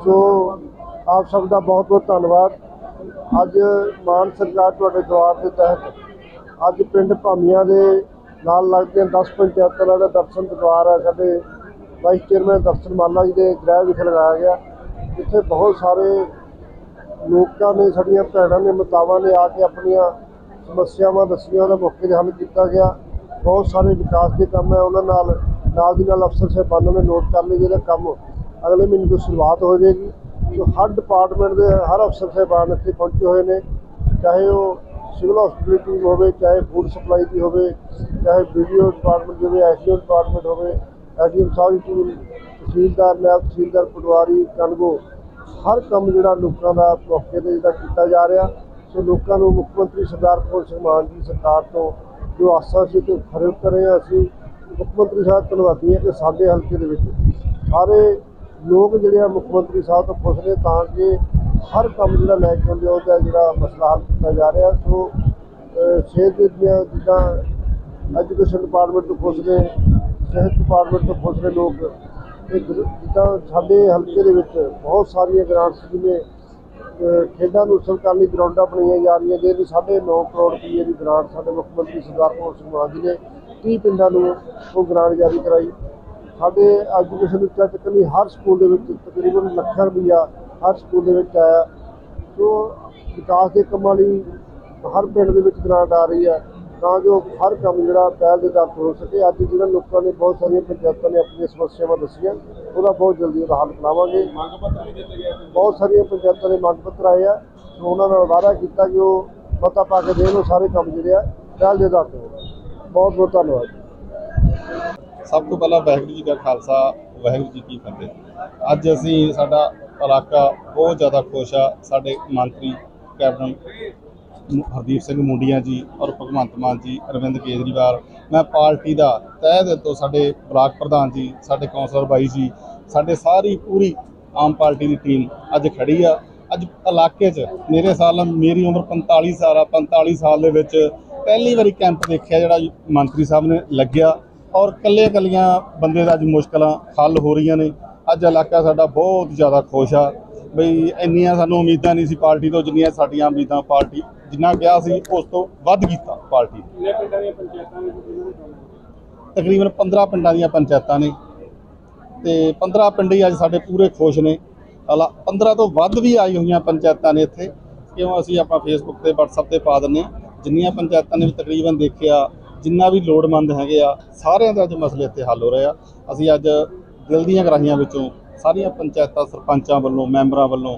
ਸੋ ਆਪ ਸਭ ਦਾ ਬਹੁਤ ਬਹੁਤ ਧੰਨਵਾਦ। ਅੱਜ ਮਾਨ ਸਰਕਾਰ ਤੁਹਾਡੇ ਦਵਾਰ ਦੇ ਤਹਿਤ ਅੱਜ ਪਿੰਡ ਭਾਮੀਆਂ ਦੇ ਨਾਲ ਲੱਗਦੀਆਂ 10 ਪੰਚਾਇਤਾਂ ਦਾ ਦਰਸ਼ਨ ਦਰਬਾਰ ਹੈ। ਸਾਡੇ ਵਾਈਸ ਚੇਅਰਮੈਨ ਦਰਸ਼ਨ ਮਾਲਾ ਜੀ ਦੇ ਗ੍ਰਹਿ ਵਿਖੇ ਲਗਾਇਆ ਗਿਆ। ਜਿੱਥੇ ਬਹੁਤ ਸਾਰੇ ਲੋਕਾਂ ਨੇ, ਸਾਡੀਆਂ ਭੈਣਾਂ ਨੇ, ਮਤਾਵਾਂ ਨੇ ਆ ਕੇ ਆਪਣੀਆਂ ਸਮੱਸਿਆਵਾਂ ਦੱਸੀਆਂ, ਉਹਦਾ ਮੌਕੇ ਤੇ ਹੱਲ ਕੀਤਾ ਗਿਆ। ਬਹੁਤ ਸਾਰੇ ਵਿਕਾਸ ਦੇ ਕੰਮ ਹੈ। ਉਹਨਾਂ ਨਾਲ ਨਾਲ ਦੀ ਨਾਲ ਅਫਸਰ ਸਾਹਿਬਾਨਾਂ ਨੇ ਨੋਟ ਕਰ ਲਏ ਜਿਹਦਾ ਕੰਮ ਅਗਲੇ ਮਹੀਨੇ ਤੋਂ ਸ਼ੁਰੂਆਤ ਹੋ ਜਾਏਗੀ। ਸੋ ਹਰ ਡਿਪਾਰਟਮੈਂਟ ਦੇ, ਹਰ ਅਫਸਰ ਸਾਹਿਬਾਨ ਇੱਥੇ ਪਹੁੰਚੇ ਹੋਏ ਨੇ। ਚਾਹੇ ਉਹ ਸਿਵਲ ਹਸਪੀਟਲ ਟੀਮ ਹੋਵੇ, ਚਾਹੇ ਫੂਡ ਸਪਲਾਈ ਦੀ ਹੋਵੇ, ਚਾਹੇ ਵੀਡੀਓ ਡਿਪਾਰਟਮੈਂਟ ਦੀ ਹੋਵੇ ਐਸਡੀਓ ਡਿਪਾਰਟਮੈਂਟ ਹੋਵੇ ਐਸਡੀਐਮ ਸਾਹਿਬ ਦੀ ਟੀਮ ਤਹਿਸੀਲਦਾਰ ਨਾਇਬ ਤਹਿਸੀਲਦਾਰ, ਪਟਵਾਰੀ ਕਨਗੋ ਹਰ ਕੰਮ ਜਿਹੜਾ ਲੋਕਾਂ ਦਾ ਮੌਕੇ ਤੇ ਜਿਹੜਾ ਕੀਤਾ ਜਾ ਰਿਹਾ। ਸੋ ਲੋਕਾਂ ਨੂੰ ਮੁੱਖ ਮੰਤਰੀ ਸਰਦਾਰ ਭਗਵੰਤ ਸਿੰਘ ਮਾਨ ਜੀ ਸਰਕਾਰ ਤੋਂ ਜੋ ਆਸਾਂ ਸੀ ਤੇ ਖਰੇ ਉਤਰ ਅਸੀਂ। ਮੁੱਖ ਮੰਤਰੀ ਸਾਹਿਬ, ਧੰਨਵਾਦੀ ਹਾਂ ਕਿ ਸਾਡੇ ਹਲਕੇ ਦੇ ਵਿੱਚ ਸਾਰੇ ਲੋਕ ਜਿਹੜੇ ਆ ਮੁੱਖ ਮੰਤਰੀ ਸਾਹਿਬ ਤੋਂ ਖੁਸ਼ ਨੇ ਤਾਂ ਕਿ ਹਰ ਕੰਮ ਜਿਹੜਾ ਲੈ ਕੇ ਆਉਂਦੇ ਉਹਦਾ ਜਿਹੜਾ ਮਸਲਾ ਹੱਲ ਕੀਤਾ ਜਾ ਰਿਹਾ। ਸੋ ਸਿਹਤ ਦੀਆਂ ਜਿੱਦਾਂ ਐਜੂਕੇਸ਼ਨ ਡਿਪਾਰਟਮੈਂਟ ਤੋਂ ਖੁਸ਼ ਨੇ, ਸਿਹਤ ਡਿਪਾਰਟਮੈਂਟ ਤੋਂ ਖੁਸ਼ ਨੇ ਲੋਕ। ਇਹ ਜਿੱਦਾਂ ਸਾਡੇ ਹਲਕੇ ਦੇ ਵਿੱਚ ਬਹੁਤ ਸਾਰੀਆਂ ਗ੍ਰਾਂਟਸ ਜਿਵੇਂ ਖੇਡਾਂ ਨੂੰ ਉਸਲ ਕਰਨ ਲਈ ਗਰਾਊਂਡਾਂ ਬਣਾਈਆਂ ਜਾ ਰਹੀਆਂ ਜਿਹਦੀ 9.5 ਕਰੋੜ ਰੁਪਏ ਦੀ ਗ੍ਰਾਂਟ ਸਾਡੇ ਮੁੱਖ ਮੰਤਰੀ ਸਰਦਾਰ ਭਗਵੰਤ ਸਿੰਘ ਮਾਨ ਜੀ ਨੇ 30 ਪਿੰਡਾਂ ਨੂੰ ਉਹ ਗ੍ਰਾਂਟ ਜਾਰੀ ਕਰਾਈ। ਸਾਡੇ ਐਜੂਕੇਸ਼ਨ ਵਿੱਚ ਤੱਕ ਲਈ ਹਰ ਸਕੂਲ ਦੇ ਵਿੱਚ ਤਕਰੀਬਨ ਲੱਖਾਂ ਰੁਪਈਆ ਹਰ ਸਕੂਲ ਦੇ ਵਿੱਚ ਆਇਆ। ਸੋ ਵਿਕਾਸ ਦੇ ਕੰਮਾਂ ਲਈ ਹਰ ਪਿੰਡ ਦੇ ਵਿੱਚ ਗ੍ਰਾਂਟ ਆ ਰਹੀ ਹੈ। ਤਾਂ ਜੋ ਹਰ ਕੰਮ ਜਿਹੜਾ ਪਹਿਲ ਦੇ ਦਰ ਹੋ ਸਕੇ। ਅੱਜ ਜਿਹੜਾ ਲੋਕਾਂ ਨੇ ਬਹੁਤ ਸਾਰੀਆਂ ਪੰਚਾਇਤਾਂ ਨੇ ਆਪਣੀਆਂ ਸਮੱਸਿਆਵਾਂ ਦੱਸੀਆਂ ਉਹਦਾ ਬਹੁਤ ਜਲਦੀ ਉਹਦਾ ਹੱਲ ਕਰਾਵਾਂਗੇ। ਮੰਗ ਪੱਤਰ ਵੀ ਦਿੱਤੇ ਗਏ ਸੀ ਬਹੁਤ ਸਾਰੀਆਂ ਪੰਚਾਇਤਾਂ ਦੇ ਮੰਗ ਪੱਤਰ ਆਏ ਆ। ਸੋ ਉਹਨਾਂ ਨਾਲ ਵਾਅਦਾ ਕੀਤਾ ਕਿ ਉਹ ਮਤਾ ਪਾ ਕੇ ਦੇਣ ਉਹ ਸਾਰੇ ਕੰਮ ਜਿਹੜੇ ਆ ਪਹਿਲ ਦੇ ਦਰ ਤੇ ਹੋਣ ਬਹੁਤ ਬਹੁਤ ਧੰਨਵਾਦ। ਸਭ ਤੋਂ ਪਹਿਲਾਂ ਵਾਹਿਗੁਰੂ ਜੀ ਕਾ ਖਾਲਸਾ, ਵਾਹਿਗੁਰੂ ਜੀ ਕੀ ਫਤਿਹ। ਅੱਜ ਅਸੀਂ ਸਾਡਾ ਇਲਾਕਾ ਬਹੁਤ ਜ਼ਿਆਦਾ ਖੁਸ਼ ਆ। ਸਾਡੇ ਮੰਤਰੀ ਕੈਪਟਨ ਹਰਦੀਪ ਸਿੰਘ ਮੁੰਡੀਆਂ ਜੀ ਔਰ ਭਗਵੰਤ ਮਾਨ ਜੀ, ਅਰਵਿੰਦ ਕੇਜਰੀਵਾਲ, ਮੈਂ ਪਾਰਟੀ ਦਾ ਤਹਿ ਦਿਲ ਤੋਂ ਸਾਡੇ ਬਲਾਕ ਪ੍ਰਧਾਨ ਜੀ, ਸਾਡੇ ਕੌਂਸਲਰ ਬਾਈ ਜੀ, ਸਾਡੇ ਸਾਰੀ ਪੂਰੀ ਆਮ ਪਾਰਟੀ ਦੀ ਟੀਮ ਅੱਜ ਖੜੀ ਆ। ਅੱਜ ਇਲਾਕੇ 'ਚ ਮੇਰੇ ਸਾਲ ਮੇਰੀ ਉਮਰ 45 ਸਾਲ ਆ। 45 ਸਾਲ ਦੇ ਵਿੱਚ ਪਹਿਲੀ ਵਾਰੀ ਕੈਂਪ ਦੇਖਿਆ ਜਿਹੜਾ ਮੰਤਰੀ ਸਾਹਿਬ ਨੇ ਲੱਗਿਆ। ਔਰ ਕੱਲੇ ਕੱਲੀਆਂ ਬੰਦੇ ਦਾ ਅੱਜ ਮੁਸ਼ਕਲਾਂ ਹੱਲ ਹੋ ਰਹੀਆਂ ਨੇ। ਅੱਜ ਇਲਾਕਾ ਸਾਡਾ ਬਹੁਤ ਜ਼ਿਆਦਾ ਖੁਸ਼ ਆ। ਬਈ ਇੰਨੀਆਂ ਸਾਨੂੰ ਉਮੀਦਾਂ ਨਹੀਂ ਸੀ ਪਾਰਟੀ ਤੋਂ ਜਿੰਨੀਆਂ ਸਾਡੀਆਂ ਉਮੀਦਾਂ ਪਾਰਟੀ ਜਿੰਨਾ ਕਿਹਾ ਸੀ ਉਸ ਤੋਂ ਵੱਧ ਕੀਤਾ ਪਾਰਟੀ। ਕਿੰਨੇ ਪਿੰਡਾਂ ਦੀਆਂ ਪੰਚਾਇਤਾਂ ਨੇ? ਤਕਰੀਬਨ 15 ਪਿੰਡਾਂ ਦੀਆਂ ਪੰਚਾਇਤਾਂ ਨੇ। ਤੇ 15 ਪਿੰਡ ਹੀ ਅੱਜ ਸਾਡੇ ਪੂਰੇ ਖੁਸ਼ ਨੇ। ਅਲਾ 15 ਤੋਂ ਵੱਧ ਵੀ ਆਈ ਹੋਈਆਂ ਪੰਚਾਇਤਾਂ ਨੇ ਇੱਥੇ। ਕਿਉਂ? ਅਸੀਂ ਆਪਾਂ ਫੇਸਬੁੱਕ ਤੇ WhatsApp ਤੇ ਪਾ ਦਿੰਨੇ ਆ ਜਿੰਨੀਆਂ ਪੰਚਾਇਤਾਂ ਨੇ ਵੀ ਤਕਰੀਬਨ ਦੇਖਿਆ ਜਿੰਨਾ ਵੀ ਲੋੜਵੰਦ ਹੈਗੇ ਆ, ਸਾਰਿਆਂ ਦੇ ਅੱਜ ਮਸਲੇ ਇੱਥੇ ਹੱਲ ਹੋ ਰਹੇ ਆ। ਅਸੀਂ ਅੱਜ ਦਿਲ ਦੀਆਂ ਗਰਾਹੀਆਂ ਵਿੱਚੋਂ ਸਾਰੀਆਂ ਪੰਚਾਇਤਾਂ, ਸਰਪੰਚਾਂ ਵੱਲੋਂ, ਮੈਂਬਰਾਂ ਵੱਲੋਂ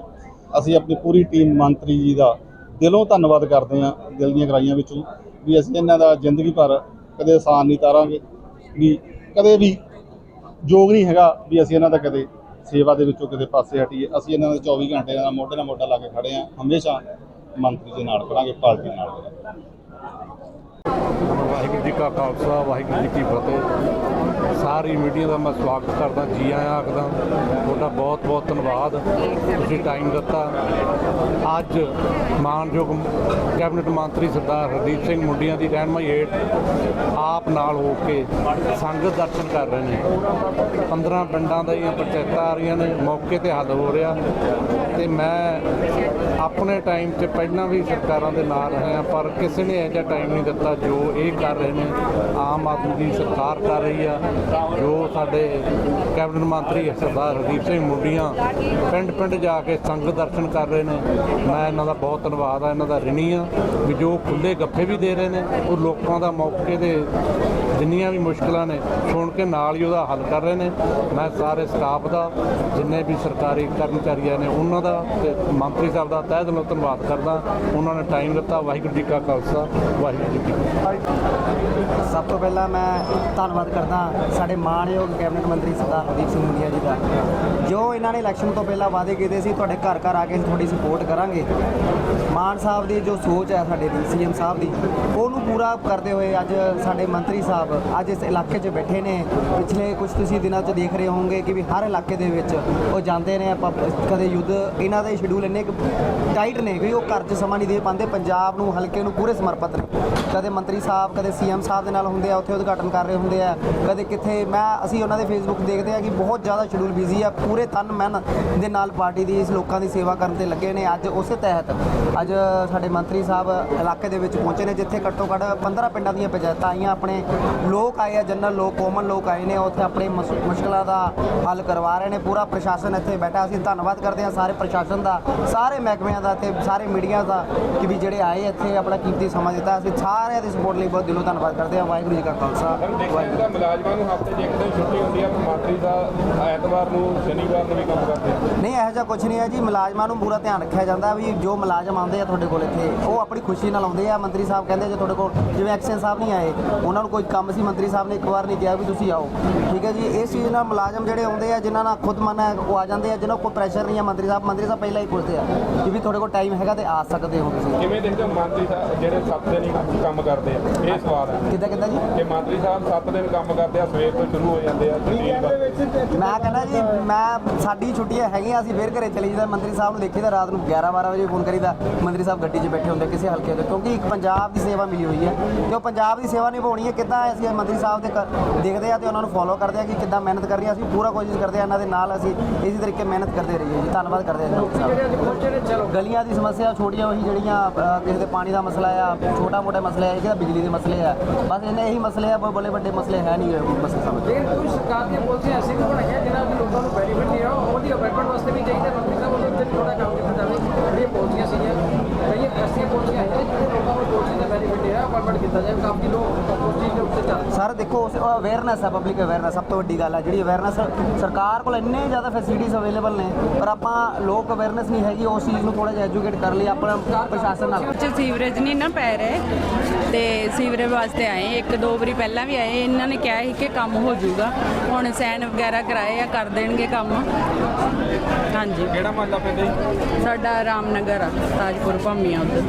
ਅਸੀਂ ਆਪਣੀ ਪੂਰੀ ਟੀਮ ਮੰਤਰੀ ਜੀ ਦਾ ਦਿਲੋਂ ਧੰਨਵਾਦ ਕਰਦੇ ਹਾਂ ਦਿਲ ਦੀਆਂ ਗਰਾਹੀਆਂ ਵਿੱਚੋਂ ਵੀ ਅਸੀਂ ਇਹਨਾਂ ਦਾ ਜ਼ਿੰਦਗੀ ਭਰ ਕਦੇ ਆਸਾਨ ਨਹੀਂ ਤਾਰਾਂਗੇ, ਵੀ ਕਦੇ ਵੀ ਯੋਗ ਨਹੀਂ ਹੈਗਾ ਵੀ ਅਸੀਂ ਇਹਨਾਂ ਦਾ ਕਦੇ ਸੇਵਾ ਦੇ ਵਿੱਚੋਂ ਕਿਤੇ ਪਾਸੇ ਹਟੀਏ। ਅਸੀਂ ਇਹਨਾਂ ਦੇ 24 ਘੰਟੇ ਇਹਨਾਂ ਦਾ ਮੋਢੇ ਨਾਲ ਮੋਢਾ ਲਾ ਕੇ ਖੜੇ ਹਾਂ। ਹਮੇਸ਼ਾ ਮੰਤਰੀ ਦੇ ਨਾਲ ਖੜਾਂਗੇ ਪਾਰਟੀ ਨਾਲ ਖੜਾਂਗੇ ਵਾਹਿਗੁਰੂ ਜੀ ਕਾ ਖਾਲਸਾ, ਵਾਹਿਗੁਰੂ ਜੀ ਕੀ ਫਤਿਹ। ਸਾਰੀ ਮੀਡੀਆ ਦਾ ਮੈਂ ਸਵਾਗਤ ਕਰਦਾ, ਜੀ ਆਇਆਂ ਆਖਦਾ। ਤੁਹਾਡਾ ਬਹੁਤ ਬਹੁਤ ਧੰਨਵਾਦ। ਤੁਸੀਂ ਟਾਈਮ ਦਿੱਤਾ। ਅੱਜ ਮਾਨਯੋਗ ਕੈਬਨਿਟ ਮੰਤਰੀ ਸਰਦਾਰ ਹਰਦੀਪ ਸਿੰਘ ਮੁੰਡੀਆਂ ਦੀ ਰਹਿਨਮਾਈ ਹੇਠ ਆਪ ਨਾਲ ਹੋ ਕੇ ਸੰਗਤ ਦਰਸ਼ਨ ਕਰ ਰਹੇ ਨੇ। 15 ਪਿੰਡਾਂ ਦੀਆਂ ਪੰਚਾਇਤਾਂ ਆ ਰਹੀਆਂ ਨੇ। ਮੌਕੇ ਤੇ ਹੱਲ ਹੋ ਰਿਹਾ। ਤੇ ਮੈਂ ਆਪਣੇ ਟਾਈਮ 'ਚ ਪਹਿਲਾਂ ਵੀ ਸਰਕਾਰਾਂ ਦੇ ਨਾਲ ਰਹੇ ਹਾਂ, ਪਰ ਕਿਸੇ ਨੇ ਇਹੋ ਜਿਹਾ ਟਾਈਮ ਨਹੀਂ ਦਿੱਤਾ ਜੋ ਇਹ ਕਰ ਰਹੇ ਨੇ। ਆਮ ਆਦਮੀ ਦੀ ਸਰਕਾਰ ਕਰ ਰਹੀ ਆ। ਜੋ ਸਾਡੇ ਕੈਬਨਿਟ ਮੰਤਰੀ ਸਰਦਾਰ ਹਰਦੀਪ ਸਿੰਘ ਮੁੰਡੀਆਂ ਪਿੰਡ ਪਿੰਡ ਜਾ ਕੇ ਸੰਗਤ ਦਰਸ਼ਨ ਕਰ ਰਹੇ ਨੇ। ਮੈਂ ਇਹਨਾਂ ਦਾ ਬਹੁਤ ਧੰਨਵਾਦ ਆ, ਇਹਨਾਂ ਦਾ ਰਿਣੀ ਆ, ਵੀ ਜੋ ਖੁੱਲੇ ਗੱਫੇ ਵੀ ਦੇ ਰਹੇ ਨੇ, ਉਹ ਲੋਕਾਂ ਦਾ ਮੌਕੇ ਦੇ ਜਿੰਨੀਆਂ ਵੀ ਮੁਸ਼ਕਲਾਂ ਨੇ, ਸੁਣ ਕੇ ਨਾਲ ਹੀ ਉਹਦਾ ਹੱਲ ਕਰ ਰਹੇ ਨੇ। ਮੈਂ ਸਾਰੇ ਸਟਾਫ ਦਾ, ਜਿੰਨੇ ਵੀ ਸਰਕਾਰੀ ਕਰਮਚਾਰੀਆਂ ਨੇ, ਉਹਨਾਂ ਦਾ ਤੇ ਮੰਤਰੀ ਸਾਹਿਬ ਦਾ ਤਹਿ ਦਿਲੋਂ ਧੰਨਵਾਦ ਕਰਦਾ। ਉਹਨਾਂ ਨੇ ਟਾਈਮ ਦਿੱਤਾ। ਵਾਹਿਗੁਰੂ ਜੀ ਕਾ ਖਾਲਸਾ। ਵਾਹਿਗੁਰੂ ਜੀ ਕੀ ਫਤਿਹ। ਸਭ ਤੋਂ ਪਹਿਲਾਂ ਮੈਂ ਧੰਨਵਾਦ ਕਰਦਾ ਸਾਡੇ ਮਾਣਯੋਗ ਕੈਬਨਿਟ ਮੰਤਰੀ ਸਰਦਾਰ ਹਰਦੀਪ ਸਿੰਘ ਮੁੰਡੀਆ ਜੀ ਦਾ। ਜੋ ਇਹਨਾਂ ਨੇ ਇਲੈਕਸ਼ਨ ਤੋਂ ਪਹਿਲਾਂ ਵਾਅਦੇ ਕੀਤੇ ਸੀ, ਤੁਹਾਡੇ ਘਰ ਘਰ ਆ ਕੇ ਤੁਹਾਡੀ ਸਪੋਰਟ ਕਰਾਂਗੇ। ਮਾਨ ਸਾਹਿਬ ਦੀ ਜੋ ਸੋਚ ਹੈ ਸਾਡੇ ਦੀ, ਸੀਐਮ ਸਾਹਿਬ ਦੀ, ਉਹਨੂੰ ਪੂਰਾ ਕਰਦੇ ਹੋਏ ਅੱਜ ਸਾਡੇ ਮੰਤਰੀ ਸਾਹਿਬ ਅੱਜ ਇਸ ਇਲਾਕੇ 'ਚ ਬੈਠੇ ਨੇ। ਪਿਛਲੇ ਕੁਝ ਤੁਸੀਂ ਦਿਨਾਂ 'ਚ ਦੇਖ ਰਹੇ ਹੋਵੋਗੇ ਕਿ ਵੀ ਹਰ ਇਲਾਕੇ ਦੇ ਵਿੱਚ ਉਹ ਜਾਂਦੇ ਨੇ। ਆਪਾਂ ਕਦੇ ਯੁੱਧ, ਇਹਨਾਂ ਦੇ ਸ਼ਡਿਊਲ ਇੰਨੇ ਟਾਈਟ ਨੇ ਕਿ ਉਹ ਘਰ 'ਚ ਸਮਾਂ ਨਹੀਂ ਦੇ ਪਾਉਂਦੇ। ਪੰਜਾਬ ਨੂੰ ਹਲਕੇ ਨੂੰ ਪੂਰੇ ਸਮਰਪਿਤ ਨੇ। ਕਦੇ ਮੰਤਰੀ ਸਾਹਿਬ, ਕਦੇ ਸੀਐਮ ਸਾਹਿਬ ਦੇ ਨਾਲ ਹੁੰਦੇ ਆ, ਉੱਥੇ ਉਦਘਾਟਨ ਕਰ ਰਹੇ ਹੁੰਦੇ ਆ। ਕਦੇ ਕਿੱਥੇ, ਮੈਂ, ਅਸੀਂ ਉਹਨਾਂ ਦੇ ਫੇਸਬੁੱਕ ਦੇਖਦੇ ਆ ਕਿ ਬਹੁਤ ਜ਼ਿਆਦਾ ਸ਼ਡਿਊਲ ਬਿਜ਼ੀ ਆ। ਪੂਰੇ ਤਨ ਮਨ ਦੇ ਨਾਲ ਪਾਰਟੀ ਦੀ, ਇਸ ਲੋਕਾਂ ਦੀ ਸੇਵਾ ਕਰਨ ਤੇ ਲੱਗੇ ਨੇ ਅੱਜ ਉਸੇ ਤਹਿਤ। ਅੱਜ ਸਾਡੇ ਮੰਤਰੀ ਸਾਹਿਬ ਇਲਾਕੇ ਦੇ ਵਿੱਚ ਪਹੁੰਚੇ ਨੇ, ਜਿੱਥੇ ਘੱਟੋ ਘੱਟ 15 ਪਿੰਡਾਂ ਦੀਆਂ ਪੰਚਾਇਤਾਂ ਆਈਆਂ। ਆਪਣੇ ਲੋਕ ਆਏ ਆ ਜਨਰਲ ਲੋਕ ਕੋਮਨ ਲੋਕ ਆਏ ਨੇ। ਉੱਥੇ ਆਪਣੇ ਮਸ- ਮੁਸ਼ਕਲਾਂ ਦਾ ਹੱਲ ਕਰਵਾ ਰਹੇ ਨੇ। ਪੂਰਾ ਪ੍ਰਸ਼ਾਸਨ ਇੱਥੇ ਬੈਠਾ। ਅਸੀਂ ਧੰਨਵਾਦ ਕਰਦੇ ਹਾਂ ਸਾਰੇ ਪ੍ਰਸ਼ਾਸਨ ਦਾ, ਸਾਰੇ ਮਹਿਕਮੇ ਮਹਿਕਮਿਆਂ ਦਾ ਤੇ ਸਾਰੇ ਮੀਡੀਆ ਦਾ ਕਿ ਵੀ ਜਿਹੜੇ ਆਏ ਇੱਥੇ ਆਪਣਾ ਕੀਮਤੀ ਸਮਾਂ ਦਿੱਤਾ। ਅਸੀਂ ਸਾਰਿਆਂ ਦੀ ਸਪੋਰਟ ਲਈ ਬਹੁਤ ਦਿਲੋਂ ਧੰਨਵਾਦ ਕਰਦੇ ਹਾਂ। ਵਾਹਿਗੁਰੂ ਜੀ ਕਾ ਖਾਲਸਾ। ਵਾਹਿਗੁਰੂ ਜਾਂਦਾ ਮੁਲਾਜ਼ਮਾਂ ਨੂੰ ਹਫ਼ਤੇ ਇੱਕ ਦਿਨ ਛੁੱਟੀ ਹੁੰਦੀ ਆ ਪਰ ਮੰਤਰੀ ਦਾ ਐਤਵਾਰ ਨੂੰ ਸ਼ਨੀਵਾਰ ਨੂੰ ਵੀ ਕੰਮ ਕਰਦੇ ਆ। ਨਹੀਂ ਇਹੋ ਜਿਹਾ ਕੁਝ ਨਹੀਂ ਹੈ ਜੀ। ਮੁਲਾਜ਼ਮਾਂ ਨੂੰ ਪੂਰਾ ਧਿਆਨ ਰੱਖਿਆ ਜਾਂਦਾ ਵੀ ਜੋ ਮੁਲਾਜ਼ਮ ਆਉਂਦੇ ਆ ਤੁਹਾਡੇ ਕੋਲ ਇੱਥੇ ਉਹ ਆਪਣੀ ਖੁਸ਼ੀ ਨਾਲ ਆਉਂਦੇ ਆ। ਮੰਤਰੀ ਸਾਹਿਬ ਕਹਿੰਦੇ ਜੇ ਤੁਹਾਡੇ ਕੋਲ ਜਿਵੇਂ ਐਕਸ਼ਨ ਸਾਹਿਬ ਨਹੀਂ ਆਏ ਉਹਨਾਂ ਨੂੰ ਕੋਈ ਕੰਮ ਸੀ ਮੰਤਰੀ ਸਾਹਿਬ ਨੇ ਇੱਕ ਵਾਰ ਨਹੀਂ ਕਿਹਾ ਵੀ ਤੁਸੀਂ ਆਓ। ਠੀਕ ਹੈ ਜੀ? ਇਸ ਚੀਜ਼ ਨਾਲ ਮੁਲਾਜ਼ਮ ਜਿਹੜੇ ਆਉਂਦੇ ਆ ਜਿਨ੍ਹਾਂ ਨਾਲ ਖੁਦ ਮਨ ਹੈ ਉਹ ਆ ਜਾਂਦੇ ਆ। ਜਿਹਨਾਂ ਕੋਲ ਪ੍ਰੈਸ਼ਰ ਨਹੀਂ ਹੈ ਮੰਤਰੀ ਸਾਹਿਬ ਮੰਤਰੀ ਸਾਹਿਬ ਪਹਿਲਾਂ ਹੀ ਪੁੱਛਦੇ ਆ ਕਿ ਵੀ ਤੁਹਾਡੇ ਕੋਲ ਟਾਈਮ ਹੈਗਾ ਤੇ ਆ ਸਕਦੇ ਹੋ ਤੁਸੀਂ। ਕਿਵੇਂ ਦੇਖਦੇ ਹੋ ਮੰਤਰੀ ਸਾਹਿਬ ਜਿਹੜੇ 7 ਦਿਨ ਹੀ ਕੰਮ ਕਰਦੇ ਆ? ਇਹ ਸਵਾਲ ਹੈ। ਕਿੱਦਾਂ ਕਿੱਦਾਂ ਜੀ? ਕਿ ਮੰਤਰੀ ਸਾਹਿਬ 7 ਦਿਨ ਕੰਮ ਕਰਦੇ ਆ ਸਵੇਰ ਤੋਂ ਸ਼ੁਰੂ ਹੋ ਜਾਂਦੇ ਆ ਮੈਂ ਕਹਿੰਦਾ ਜੀ ਮੈਂ ਸਾਡੀ ਛੁੱਟੀਆਂ ਹੈਗੀਆਂ ਅਸੀਂ ਫੇਰ ਘਰੇ ਚਲੇ ਜੀਦਾ ਮੰਤਰੀ ਸਾਹਿਬ ਨੂੰ ਦੇਖੀਦਾ ਰਾਤ ਨੂੰ 11 12 ਵਜੇ ਫੋਨ ਕਰੀਦਾ ਮੰਤਰੀ ਸਾਹਿਬ ਗੱਡੀ 'ਚ ਬੈਠੇ ਹੁੰਦੇ ਕਿਸੇ ਹਲਕੇ ਦੇ ਕਿਉਂਕਿ ਇੱਕ ਪੰਜਾਬ ਦੀ ਸੇਵਾ ਮਿਲੀ ਹੋਈ ਹੈ। ਤੇ ਉਹ ਪੰਜਾਬ ਦੀ ਸੇਵਾ ਨਿਭਾਉਣੀ ਹੈ ਕਿੱਦਾਂ ਅਸੀਂ ਮੰਤਰੀ ਸਾਹਿਬ ਦੇ ਦੇਖਦੇ ਆ ਤੇ ਉਹਨਾਂ ਨੂੰ ਫੋਲੋ ਕਰਦੇ ਆ ਕਿ ਕਿੱਦਾਂ ਮਿਹਨਤ ਕਰ ਰਹੀ ਆ ਅਸੀਂ ਪੂਰਾ ਕੋਸ਼ਿਸ਼ ਕਰਦੇ ਆ ਇਹਨਾਂ ਦੇ ਨਾਲ ਅਸੀਂ ਇਸੇ ਤਰੀਕੇ ਮਿਹਨਤ ਕਰਦੇ ਰਹੀਏ ਜੀ। ਧੰਨਵਾਦ ਕਰਦੇ ਆ ਜੀ। ਗਲੀਆਂ ਦੀ ਸਮੱਸਿਆ ਛੋਟੀਆਂ ਉਹੀ ਜਿਹੜੀਆਂ ਅ, ਕਿਸੇ ਦੇ ਪਾਣੀ ਦਾ ਮਸਲਾ ਆ ਛੋਟਾ ਮੋਟਾ ਮਸਲਾ ਹੈ ਕਿਹਦਾ ਬਿਜਲੀ ਦੇ ਮਸਲੇ ਆ ਬਸ ਇਹਨੇ ਇਹੀ ਮਸਲੇ ਆ ਬੜੇ ਵੱਡੇ ਮਸਲੇ ਹੈ ਨਹੀਂ ਕੋਈ ਮਸਲੇ ਸਮਝ ਲੇਕਿਨ ਕੁਝ ਸਰਕਾਰ ਦੀਆਂ ਪਾਲਿਸੀਆਂ ਐਸੀ ਵੀ ਬਣਾਈਆਂ ਜਿਨ੍ਹਾਂ ਦੇ ਲੋਕਾਂ ਨੂੰ ਬੈਨੀਫਿਟ ਨਹੀਂ ਆ? ਉਹਦੀ ਅਵੇਅਰਮੈਂਟ ਵਾਸਤੇ ਵੀ ਚਾਹੀਦਾ ਮੰਤਰੀ ਸਾਹਿਬ ਉਹਦੇ ਉੱਤੇ ਥੋੜਾ ਕੰਮ ਕੀਤਾ ਜਾਵੇ। ਜਿਹੜੀਆਂ ਪਾਲਿਸੀਆਂ ਸੀਗੀਆਂ ਕਈ ਐਸੀਆਂ ਪਾਲਿਸੀਆਂ ਆਈਆਂ ਜਿਹੜੇ ਲੋਕਾਂ ਨੂੰ ਪਾਲਿਸੀ ਦਾ ਬੈਨੀਫਿਟ ਹੈ ਅਵੇਅਰਮੈਂਟ ਕੀਤਾ ਜਾਵੇ ਕਾਫੀ ਲੋਕ ਪਾਲਿਸੀ ਦੇ ਉੱਤੇ ਚੱਲ ਸਰ ਦੇਖੋ ਅਵੇਅਰਨੈਸ ਹੈ ਪਬਲਿਕ ਅਵੇਅਰਨੈਸ ਸਭ ਤੋਂ ਵੱਡੀ ਗੱਲ ਹੈ ਜਿਹੜੀ ਅਵੇਅਰਨੈਸ ਸਰਕਾਰ ਕੋਲ ਇੰਨੇ ਜ਼ਿਆਦਾ ਫੈਸਿਲਿਟੀਜ਼ ਅਵੇਲੇਬਲ ਨੇ ਪਰ ਆਪਾਂ ਲੋਕ ਅਵੇਅਰਨੈਸ ਨਹੀਂ ਹੈਗੀ ਉਸ ਚੀਜ਼ ਨੂੰ ਥੋੜਾ ਜਿਹਾ ਐਜੂਕੇਟ ਕਰ ਲਈ ਆਪਣਾ ਪ੍ਰਸ਼ਾਸਨ ਨਾਲ। ਚ ਸੀਵਰੇਜ ਨਹੀਂ ਨਾ ਪੈ ਰਹੇ ਤੇ ਸੀਵਰੇਜ ਵਾਸਤੇ ਆਏ ਇੱਕ ਦੋ ਵਾਰੀ ਪਹਿਲਾਂ ਵੀ ਆਏ ਇਹਨਾਂ ਨੇ ਕਿਹਾ ਸੀ ਕਿ ਕੰਮ ਹੋ ਜਾਊਗਾ। ਹੁਣ ਸੈਨ ਵਗੈਰਾ ਕਰਾਏ ਆ ਕਰ ਦੇਣਗੇ ਕੰਮ। ਹਾਂਜੀ। ਕਿਹੜਾ ਮਹੱਲਾ ਪੈਂਦਾ ਜੀ? ਸਾਡਾ ਰਾਮਨਗਰ ਆ ਤਾਜਪੁਰ ਭਾਮੀਆਂ ਉੱਧਰ।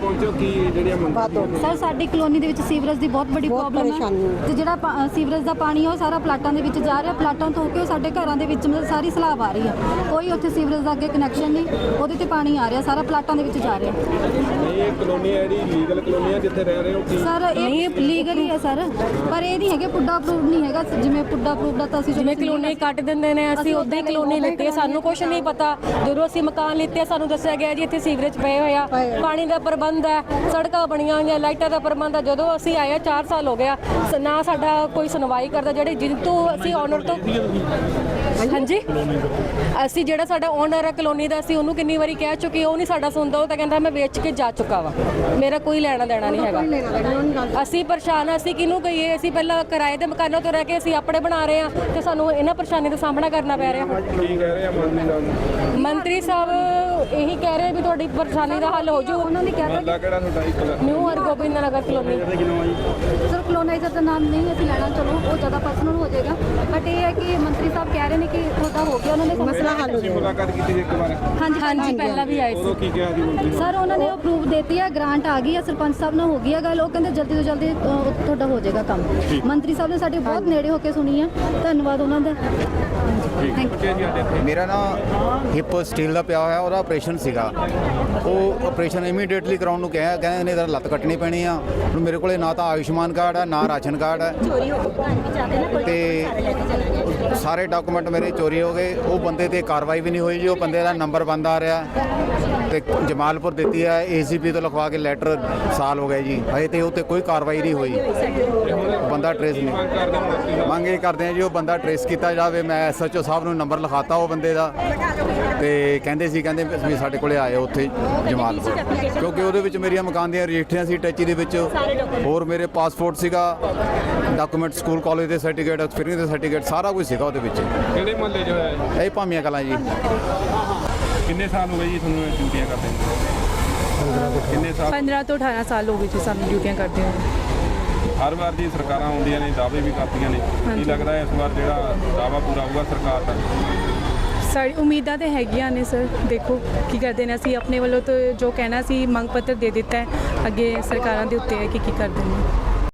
ਪਹੁੰਚੋ ਕੀ ਜਿਹੜੀਆਂ ਸਰ ਸਾਡੀ ਕਲੋਨੀ ਦੇ ਵਿੱਚ ਸੀਵਰੇਜ ਦੀ ਬਹੁਤ ਵੱਡੀ ਪ੍ਰੋਬਲਮ ਹੈ। ਤੇ ਜਿਹੜਾ ਪਾ- ਸੀਵਰੇਜ ਦਾ ਪਾਣੀ ਆ ਉਹ ਸਾਰਾ ਪਲਾਟਾਂ ਦੇ ਵਿੱਚ ਜਾ ਰਿਹਾ। ਪਲਾਟਾਂ ਤੋਂ ਹੋ ਕੇ ਉਹ ਸਾਡੇ ਘਰਾਂ ਦੇ ਵਿੱਚ ਮਤਲਬ ਸਾਰੀ ਸਲਾਬ ਆ ਰਹੀ ਹੈ। ਕੋਈ ਉੱਥੇ ਸੀਵਰੇਜ ਦਾ ਅੱਗੇ ਕਨੈਕਸ਼ਨ ਨਹੀਂ। ਉਹਦੇ ਤੇ ਪਾਣੀ ਆ ਰਿਹਾ ਸਾਰਾ ਪਲਾਟਾਂ ਦੇ ਵਿੱਚ ਜਾ ਰਿਹਾ। ਇਹ ਕਲੋਨੀ ਹੈ ਜਿਹੜੀ ਲੀਗਲ ਕਲੋਨੀ ਹੈ ਜਿੱਥੇ ਰਹਿ ਰਹੇ ਹੋ? ਕੀ ਸਰ ਇਹ ਲੀਗਲ ਹੀ ਹੈ ਸਰ ਪਰ ਇਹ ਨਹੀਂ ਹੈਗੇ ਪੁੱਡਾ ਅਪਰੂਵਡ ਨਹੀਂ ਹੈਗਾ। ਜਿਵੇਂ ਪੁੱਡਾ ਅਪਰੂਵਡ ਦਾ ਤਾਂ ਅਸੀਂ ਜਿਵੇਂ ਕਲੋਨੀ ਕੱਟ ਦਿੰਦੇ ਨੇ ਅਸੀਂ ਉਦਾਂ ਹੀ ਕਲੋਨੀ ਲਿੱਤੀ ਹੈ। ਸਾਨੂੰ ਕੁਝ ਨਹੀਂ ਪਤਾ। ਜਦੋਂ ਅਸੀਂ ਮਕਾਨ ਲਿੱਤੇ ਸਾਨੂੰ ਦੱਸਿਆ ਗਿਆ ਜੀ ਇੱਥੇ ਸੀਵਰੇਜ ਪਏ ਹੋਏ ਆ। ਪਾਣੀ ਦਾ ਪ੍ਰਬੰਧ ਹੈ ਸੜਕਾਂ ਬਣੀਆਂ ਹੋਈਆਂ ਲਾਈਟਾਂ ਦਾ ਪ੍ਰਬੰਧ ਜਦੋਂ ਅਸੀਂ ਆਏ 4 ਸਾਲ ਹੋ ਗਿਆ। ਸ- ਨਾ ਸਾਡਾ ਕੋਈ ਸੁਣਵਾਈ ਕਰਦਾ ਜਿਹੜੇ ਜਿਨ ਤੋਂ ਅਸੀਂ ਓਨਰ ਤੋਂ ਹਾਂਜੀ? ਅਸੀਂ ਜਿਹੜਾ ਸਾਡਾ ਓਨਰ ਹੈ ਕਲੋਨੀ ਦਾ ਅਸੀਂ ਉਹਨੂੰ ਕਿੰਨੀ ਵਾਰੀ ਕਹਿ ਚੁੱਕੇ ਉਹ ਨਹੀਂ ਸਾਡਾ ਸੁਣਦਾ ਉਹ ਤਾਂ ਕਹਿੰਦਾ ਮੈਂ ਵੇਚ ਕੇ ਜਾ ਚੁੱਕਾ ਵਾ। ਮੇਰਾ ਕੋਈ ਲੈਣਾ ਦੇਣਾ ਨਹੀਂ ਹੈਗਾ। ਅਸੀਂ ਪਰੇਸ਼ਾਨ ਹਾਂ ਅਸੀਂ ਕਿਹਨੂੰ ਕਹੀਏ? ਅਸੀਂ ਪਹਿਲਾਂ ਕਿਰਾਏ ਦੇ ਮਕਾਨਾਂ ਤੋਂ ਰਹਿ ਕੇ ਅਸੀਂ ਆਪਣੇ ਬਣਾ ਰਹੇ ਹਾਂ ਤੇ ਸਾਨੂੰ ਇਹਨਾਂ ਪਰੇਸ਼ਾਨੀ ਦਾ ਸਾਹਮਣਾ ਕਰਨਾ ਪੈ ਰਿਹਾ। ਕੀ ਕਹਿ ਰਹੇ ਆ ਮੰਤਰੀ ਸਾਹਿਬ? ਮੰਤਰੀ ਸਾਹਿਬ ਇਹੀ ਕਹਿ ਰਹੇ ਵੀ ਤੁਹਾਡੀ ਪਰੇਸ਼ਾਨੀ ਦਾ ਹੱਲ ਹੋ ਜੂ। ਉਹਨਾਂ ਨੇ ਮਹੱਲਾ ਕਿਹੜਾ ਤੁਹਾਡਾ ਇੱਕ new Hargobind Nagar colony. Sir colonizer ਦਾ ਨਾਮ ਨਹੀਂ ਅਸੀਂ ਲੈਣਾ ਚਲੋ ਉਹ ਜ਼ਿਆਦਾ ਪਰਸਨਲ ਹੋ ਜਾਏਗਾ। ਬਟ ਇਹ ਹੈ ਕਿ ਮੰਤਰੀ ਸਾਹਿਬ ਕਹਿ ਰਹੇ ਨੇ ਕਿ ਉਹਦਾ ਹੋ ਗਿਆ ਉਹਨਾਂ ਨੇ ਮਸਲਾ ਹੱਲ ਤੁਸੀਂ ਮੁਲਾਕਾਤ ਕੀਤੀ ਸੀ ਇੱਕ ਵਾਰ। ਹਾਂਜੀ ਹਾਂਜੀ। ਪਹਿਲਾਂ ਵੀ ਆਏ ਸੀ। ਕੀ ਕਿਹਾ ਸਰ ਉਹਨਾਂ ਨੇ ਅਪਰੂਵ ਦਿੱਤੀ ਹੈ ਗ੍ਰਾਂਟ ਆ ਗਈ ਹੈ ਸਰਪੰਚ ਸਾਹਿਬ ਨਾਲ ਹੋ ਗਈ ਹੈ ਗੱਲ। ਉਹ ਕਹਿੰਦੇ ਜਲਦੀ ਤੋਂ ਜਲਦੀ ਤੁਹਾਡਾ ਹੋ ਜਾਏਗਾ ਕੰਮ। ਮੰਤਰੀ ਸਾਹਿਬ ਨੇ ਸਾਡੇ ਬਹੁਤ ਨੇੜੇ ਹੋ ਕੇ ਸੁਣੀ ਹੈ ਧੰਨਵਾਦ ਉਹਨਾਂ ਦਾ। ਮੇਰਾ ਨਾ ਹਿਪ ਸਟੀਲ ਦਾ ਪਿਆ ਹੋਇਆ ਉਹਦਾ ਆਪਰੇਸ਼ਨ ਸੀਗਾ। ਉਹ ਆਪਰੇਸ਼ਨ ਇਮੀਡੀਏਟਲੀ ਕਰਾਉਣ ਨੂੰ ਕਿਹਾ ਕਹਿੰਦੇ ਨੇ ਇਹਦਾ ਲੱਤ ਕੱਟਣੀ ਪੈਣੀ ਆ। ਹੁਣ ਮੇਰੇ ਕੋਲੇ ਨਾ ਤਾਂ ਆਯੁਸ਼ਮਾਨ ਕਾਰਡ ਹੈ ਨਾ ਰਾਸ਼ਨ ਕਾਰਡ ਹੈ ਤੇ ਸਾਰੇ ਡਾਕੂਮੈਂਟ ਮੇਰੇ ਚੋਰੀ ਹੋ ਗਏ। ਉਹ ਬੰਦੇ ਤੇ ਕਾਰਵਾਈ ਵੀ ਨਹੀਂ ਹੋਈ ਜੀ ਉਹ ਬੰਦੇ ਦਾ ਨੰਬਰ ਬੰਦ ਆ ਰਿਹਾ। ਤੇ ਜਮਾਲਪੁਰ ਦਿੱਤੀ ਹੈ ਏਸੀਪੀ ਤੋਂ ਲਿਖਵਾ ਕੇ ਲੈਟਰ ਸਾਲ ਹੋ ਗਏ ਜੀ। ਹਜੇ ਤੇ ਉਹ ਤੇ ਕੋਈ ਕਾਰਵਾਈ ਨਹੀਂ ਹੋਈ। ਬੰਦਾ ਟ੍ਰੇਸ ਨਹੀਂ। ਮੰਗ ਇਹ ਕਰਦੇ ਆ ਜੀ ਉਹ ਬੰਦਾ ਟ੍ਰੇਸ ਕੀਤਾ ਜਾਵੇ ਮੈਂ ਐਸਐਚਓ ਸਾਹਿਬ ਨੂੰ ਨੰਬਰ ਲਿਖਾਤਾ ਉਹ ਬੰਦੇ ਦਾ ਤੇ ਕਹਿੰਦੇ ਸੀ ਕਹਿੰਦੇ ਵੀ ਸਾਡੇ ਕੋਲੇ ਆਏ ਉੱਥੇ ਜਮਾਲਪੁਰ। ਕਿਉਂਕਿ ਉਹਦੇ ਵਿੱਚ ਮੇਰੀਆਂ ਮਕਾਨ ਦੀਆਂ ਰਜਿਸਟਰੀਆਂ ਸੀ ਟੱਚੀ ਦੇ ਵਿੱਚ। ਹੋਰ ਮੇਰੇ ਪਾਸਪੋਰਟ ਸੀਗਾ ਡਾਕੂਮੈਂਟ ਸਕੂਲ ਕਾਲਜ ਦੇ ਸਰਟੀਫਿਕੇਟ ਐਕਸਪੀਰੀਅੰਸ ਦੇ ਸਰਟੀਫਿਕੇਟ ਸਾਰਾ ਕੁਝ ਸੀਗਾ ਉਹਦੇ ਵਿੱਚ। ਕਿਹੜੇ ਮਹੱਲੇ 'ਚ ਹੋਇਆ ਇਹ? ਭਾਮੀਆਂ ਕਲਾਂ ਜੀ। ਕਿੰਨੇ ਸਾਲ ਹੋ ਗਏ ਜੀ ਤੁਹਾਨੂੰ ਇਹ ਡਿਊਟੀਆਂ ਕਰਦੇ ਨੂੰ? ਕਿੰਨੇ ਸਾਲ 15 ਤੋਂ 18 ਸਾਲ ਹੋ ਗਏ ਜੀ ਸਾਨੂੰ ਡਿਊਟੀਆਂ ਕਰਦੇ ਹੋਏ ਹਰ ਵਾਰ ਦੀ ਸਰਕਾਰਾਂ ਆਉਂਦੀਆਂ ਨੇ ਦਾਅਵੇ ਵੀ ਕਰਦੀਆਂ ਨੇ। ਕੀ ਲੱਗਦਾ ਹੈ ਇਸ ਵਾਰ ਜਿਹੜਾ ਦਾਅਵਾ ਪੂਰਾ ਹੋਊਗਾ ਸਰਕਾਰ ਦਾ? ਸਾਡੀ ਉਮੀਦਾਂ ਤੇ ਹੈਗੀਆਂ ਨੇ ਸਰ। ਦੇਖੋ ਕੀ ਕਰਦੇ ਨੇ ਅਸੀਂ। ਆਪਣੇ ਵੱਲੋਂ ਤੋਂ ਜੋ ਕਹਿਣਾ ਸੀ ਮੰਗ ਪੱਤਰ ਦੇ ਦਿੱਤਾ ਹੈ। ਅੱਗੇ ਸਰਕਾਰਾਂ ਦੇ ਉੱਤੇ ਹੈ ਕਿ ਕੀ ਕਰਦੇ ਨੇ।